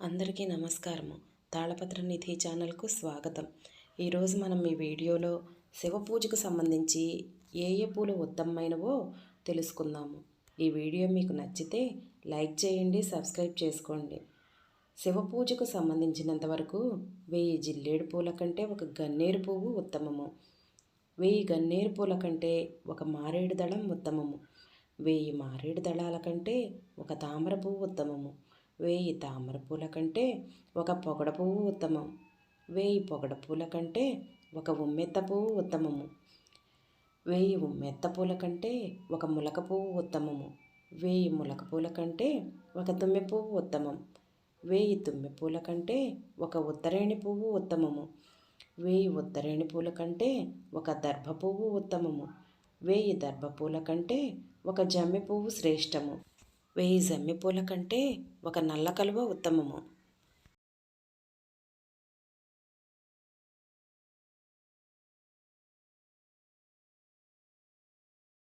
అందరికీ నమస్కారము. తాళపత్ర నిధి ఛానల్కు స్వాగతం. ఈరోజు మనం ఈ వీడియోలో శివ పూజకు సంబంధించి ఏ ఏ పూలు ఉత్తమమైనవో తెలుసుకుందాము. ఈ వీడియో మీకు నచ్చితే లైక్ చేయండి సబ్స్క్రైబ్ చేసుకోండి. శివ పూజకు సంబంధించినంత వరకు వెయ్యి జిల్లేడు పూల కంటే ఒక గన్నేరు పువ్వు ఉత్తమము. వెయ్యి గన్నేరు పూల కంటే ఒక మారేడు దళం ఉత్తమము. వెయ్యి మారేడు దళాల కంటే ఒక తామర పువ్వు ఉత్తమము. వేయి తామర పూల కంటే ఒక పొగడ పువ్వు ఉత్తమం. వేయి పొగడ పూల కంటే ఒక ఉమ్మెత్త పువ్వు ఉత్తమము. వెయ్యి ఉమ్మెత్త పూల కంటే ఒక ములక పువ్వు ఉత్తమము. వేయి ములక పూల కంటే ఒక తుమ్మె పువ్వు ఉత్తమం. వేయి తుమ్మె పూల కంటే ఒక ఉత్తరేణి పువ్వు ఉత్తమము. వేయి ఉత్తరేణి పూల కంటే ఒక దర్భ పువ్వు ఉత్తమము. వేయి దర్భ పూల కంటే ఒక జమ్మి పువ్వు శ్రేష్టము. వెయ్యి జమ్మి పూల కంటే ఒక నల్ల కలువ ఉత్తమము.